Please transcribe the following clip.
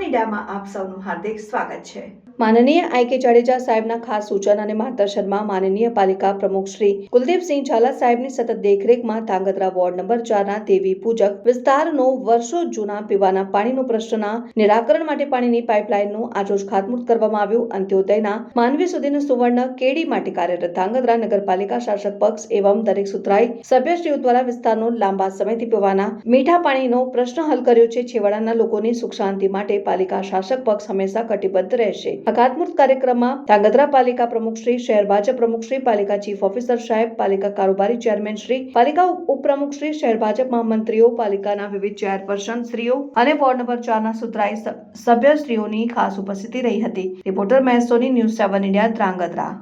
મીડિયામાં આપ સૌનું હાર્દિક સ્વાગત છે. માનનીય આઈ કે જાડેજા સાહેબના ખાસ સૂચન અને માર્ગદર્શનમાં માનનીય પાલિકા પ્રમુખ શ્રી કુલદીપસિંહ ઝાલા સાહેબની સતત દેખરેખમાં ધાંગધ્રા વોર્ડ નંબર ચારના દેવી પૂજક વિસ્તારનો વર્ષો જૂના પીવાના પાણીનો પ્રશ્નના નિરાકરણ માટે પાણીની પાઇપલાઇનનું આજરોજ ખાતમુહૂર્ત કરવામાં આવ્યું. અંત્યોદયના માનવી સુધીનું સુવર્ણ કેડી માટે કાર્યરત ધાંગધ્રા નગરપાલિકા શાસક પક્ષ એવમ દરેક સુધરાઈ સભ્યશ્રીઓ દ્વારા વિસ્તારનો લાંબા સમયથી પીવાના મીઠા પાણીનો પ્રશ્ન હલ કર્યો છે. છેવાડાના લોકોની સુખ શાંતિ માટે પાલિકા શાસક પક્ષ હંમેશા કટિબદ્ધ રહેશે. આ કાર્યક્રમમાં ધાંગધ્રા પાલિકા પ્રમુખ શ્રી, શહેર ભાજપ પ્રમુખ શ્રી, પાલિકા ચીફ ઓફિસર સાહેબ, પાલિકા કારોબારી ચેરમેન શ્રી, પાલિકા ઉપપ્રમુખ શ્રી, શહેર ભાજપ મહામંત્રીઓ, પાલિકાના વિવિધ ચેરપર્સન શ્રીઓ અને વોર્ડ નંબર ચારના સભ્ય સભ્યશ્રીઓની ખાસ ઉપસ્થિતિ રહી હતી. રિપોર્ટર મહેસોની ન્યૂઝ સેવન ઇન્ડિયા, ધ્રાંગધ્રા.